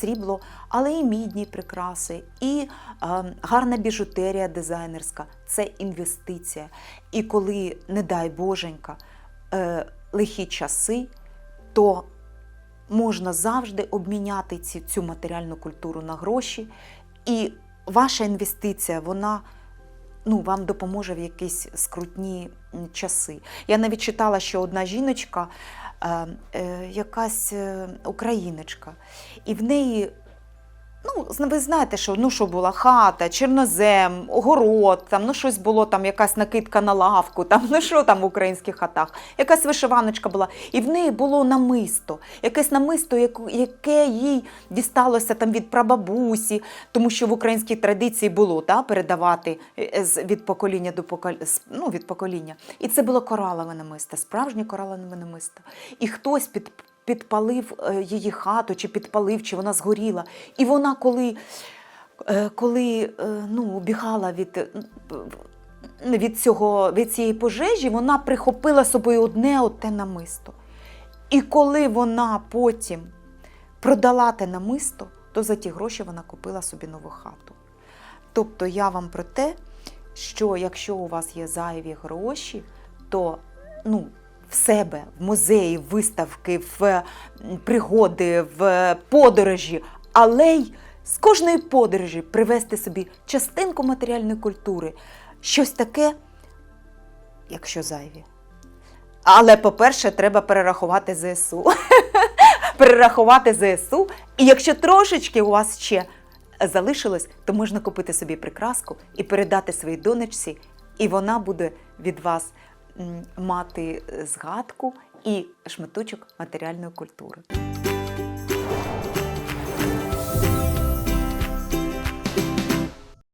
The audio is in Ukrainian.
срібло, але і мідні прикраси, і е, гарна біжутерія дизайнерська це інвестиція. І коли, не дай Боженька, е, лихі часи, то можна завжди обміняти ці, цю матеріальну культуру на гроші, і ваша інвестиція, вона ну, вам допоможе в якісь скрутні часи. Я навіть читала, що одна жіночка, якась е, україночка, і в неї. Ну, ви знаєте, що ну що була хата, чорнозем, огород, там ну щось було, там якась накидка на лавку, там ну що там в українських хатах, якась вишиваночка була, і в неї було намисто, якесь намисто, яке їй дісталося там від прабабусі, тому що в українській традиції було та, передавати е, від покоління до покоління, ну, від покоління. І це було коралове намисто, справжнє коралове намисто. І хтось під підпалив е, її хату, чи підпалив, чи вона згоріла. І вона, коли, е, коли е, ну, убігала від, від, цього, від цієї пожежі, вона прихопила собою одне оте намисто. І коли вона потім продала те намисто, то за ті гроші вона купила собі нову хату. Тобто я вам про те, що якщо у вас є зайві гроші, то ну, в себе, в музеї, в виставки, в пригоди, в подорожі, але й з кожної подорожі привезти собі частинку матеріальної культури, щось таке, якщо зайві. Але, по-перше, треба перерахувати ЗСУ. перерахувати ЗСУ. І якщо трошечки у вас ще залишилось, то можна купити собі прикраску і передати своїй донечці, і вона буде від вас мати згадку і шматочок матеріальної культури.